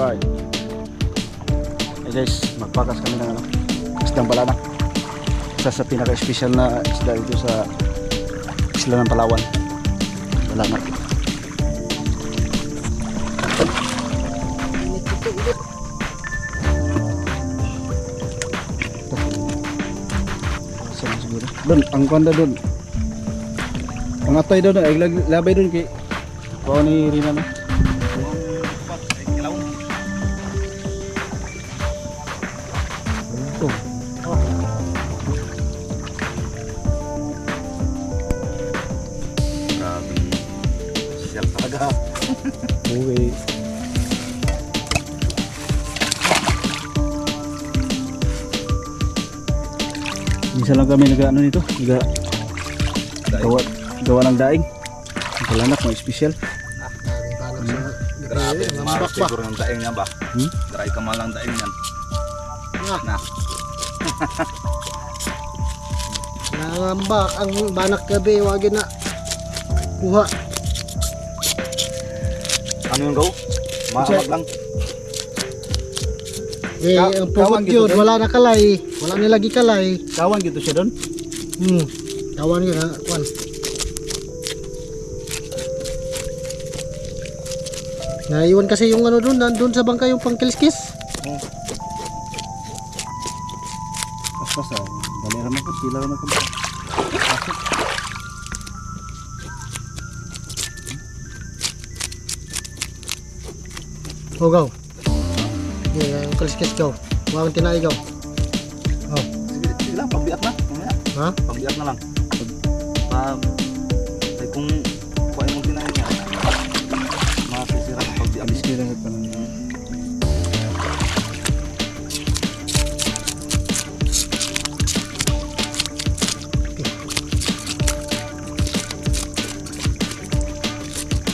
Alright. Hey guys, magpakas kami ng ano, isdang balana. Isa sa pinaka-special na isda dito sa isla ng Palawan. Balana. Doon, ang kanda doon. Ang atay doon, lag- labay doon kay Kuha ni Rina na. Siyal talaga. Okay. Minsan lang kami nag ano nito, nag gawa, gawa ng daing. Ang kalanak, may special. Grabe. Marap siguro ng daing niya ba? Hmm? Dry ka malang daing yan. Na. Nangambak ang banak gabi wag na kuha. Ano yung gaw? Maamag lang. Eh, Ka- ang kawan gitu yun, wala na kalay. Wala na lagi kalay. Kawan gitu siya doon. Hmm. Kawan yun ha, kwan. Naiwan kasi yung ano doon, nandun sa bangka yung pangkiliskis. Pas pas ah. Dali naman ko, pila naman ko. O, gaw. Yeah, yung kaliskis gaw. Huwag ang tinay gaw. Oh, Sige, sige lang. Pagbiat na. Mamaya. ha? Pagbiat na lang. Pag... Ay kung... Kuha yung tinayin niya. Masisira ng pagbiat. Abis kira pa ng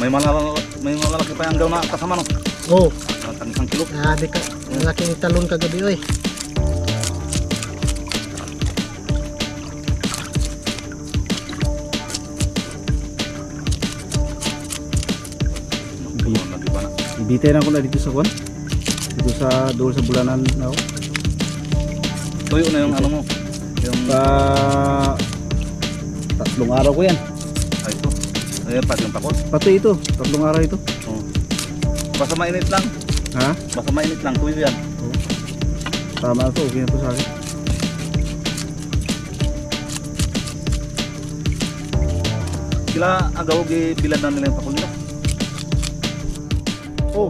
May malala, may malalaki pa yung gaw na kasama no. Oh, Tang isang kilo. grabe ka. Malaking talon kagabi, oy. Ibitay na ko na dito sa kwan. Dito sa doon sa bulanan na ako. Tuyo na yung ano mo. Yung... Pa tatlong araw ko yan. Ay ito. Ayan pa yung pakot. Pati ito, tatlong araw ito. Oh. Basta mainit lang. Ha? Basta mainit lang. Tuyo yan. Tama na to, okay na to sa akin. Sila agaw gi bilad na nila yung pakol nila. Oh,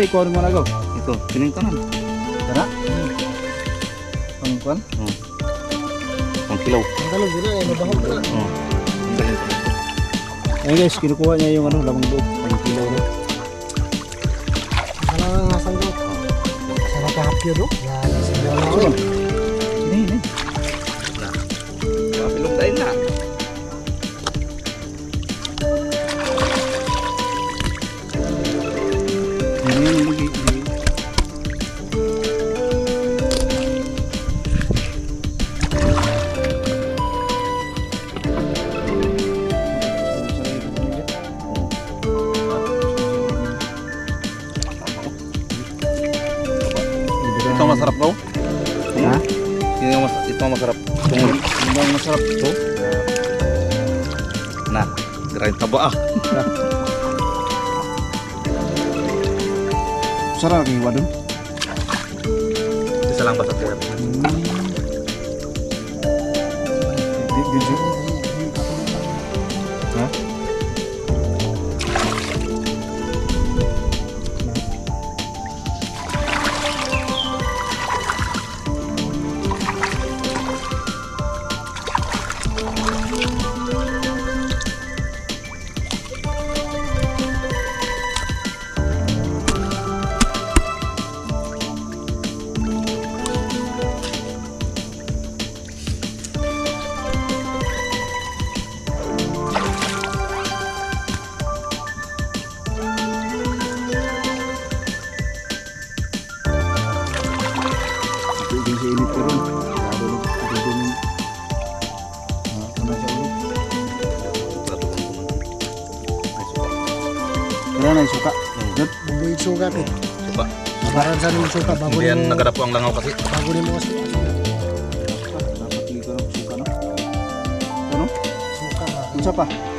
Asa ikaw mo nagaw? Ito, pining tanan. Kana? Ang kwan? Ang kilaw. Ang talong dito eh, mabahog na. Oh. Ang galing ko. Ayun guys, kinukuha niya yung ano, lamang loob. Ang kilaw no. Sana nga nga sanggo. Sana kahapyo do. Yan, sana nga masarap. Tungol. Ano bang masarap ito? Na, grabe taba ah. Sarap ang hiwa dun. Isa lang ba sa tiyan? Yung suka. Dut. Bumbuig suka pit. Suka. Mabaran sa nung suka. Bago Hindi yan nagadapo ang langaw kasi. Bago din mo kasi. Dapat dito ng suka no? Ano? Suka. Unsa pa?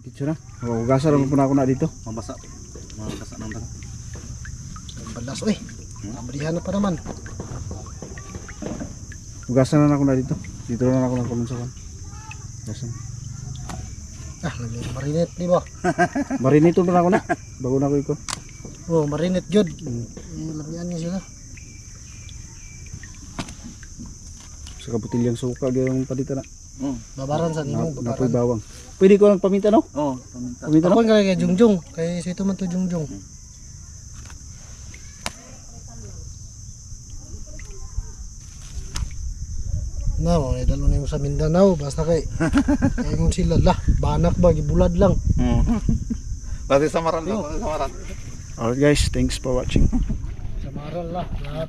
Dito na. Hugasan lang po na ako na dito. Mabasa. Mabasa ng damo. Ang balas. Uy. Kamalihan na pa naman. Hugasan na ako na dito. Dito na ako na kulong sa kan. Hugasan. Ah, lagi marinate, di ba? Marinito na ako na. Bago na ako iko. Oh, marinate jud. Mm. Eh, lamian niya sila. Sa kabutilyang suka yung palita na. Oo. Babaran sa Na, nimo, napoy babaran. bawang. Pwede ko lang paminta no? Oo, paminta. Paminta no? Ako nga kay Jungjung, kay sito man to Jungjung. Na, mo ni dalo nimo sa Mindanao basta kay kay ngon sila lah, banak ba gibulad lang. Oo. Pati samaran lang. Samaran. Alright guys, thanks for watching. Samaran lah. Lahat